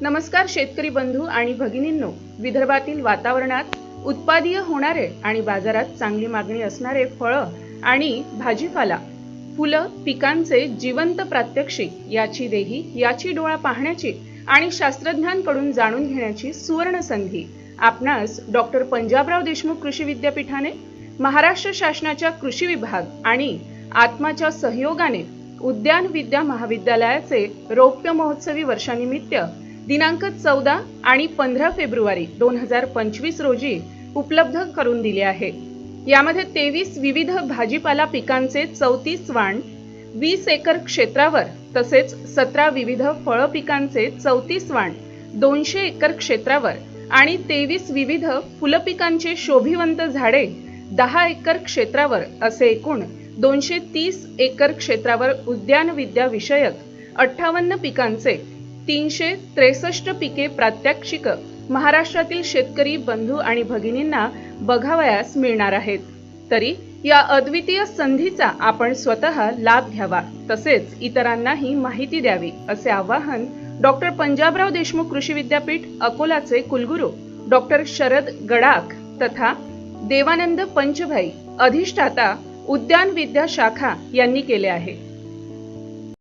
नमस्कार शेतकरी बंधू आणि भगिनींनो विदर्भातील वातावरणात उत्पादीय होणारे आणि बाजारात चांगली मागणी असणारे फळं आणि भाजीपाला फुलं पिकांचे जिवंत प्रात्यक्षिक याची देही याची डोळा पाहण्याची आणि शास्त्रज्ञांकडून जाणून घेण्याची सुवर्ण संधी आपणास डॉक्टर पंजाबराव देशमुख कृषी विद्यापीठाने महाराष्ट्र शासनाच्या कृषी विभाग आणि आत्माच्या सहयोगाने उद्यान विद्या महाविद्यालयाचे रौप्य महोत्सवी वर्षानिमित्त दिनांक चौदा आणि पंधरा फेब्रुवारी दोन हजार पंचवीस रोजी उपलब्ध करून दिले आहे. यामध्ये तेवीस विविध भाजीपाला पिकांचे चौतीस वाण वीस एकर क्षेत्रावर तसेच सतरा विविध फळ पिकांचे चौतीस वाण दोनशे एकर क्षेत्रावर आणि तेवीस विविध फुलपिकांचे शोभिवंत झाडे दहा एकर क्षेत्रावर असे एकूण दोनशे तीस एकर क्षेत्रावर उद्यान विद्या विषयक अठ्ठावन्न पिकांचे तीनशे त्रेसष्ट पिके प्रात्यक्षिक महाराष्ट्रातील शेतकरी बंधू आणि भगिनींना बघावयास मिळणार आहेत. तरी या अद्वितीय संधीचा आपण स्वतः लाभ घ्यावा तसेच इतरांनाही माहिती द्यावी असे आवाहन डॉक्टर पंजाबराव देशमुख कृषी विद्यापीठ अकोलाचे कुलगुरू डॉक्टर शरद गडाख तथा देवानंद पंचभाई अधिष्ठाता उद्यान विद्या शाखा यांनी केले आहे.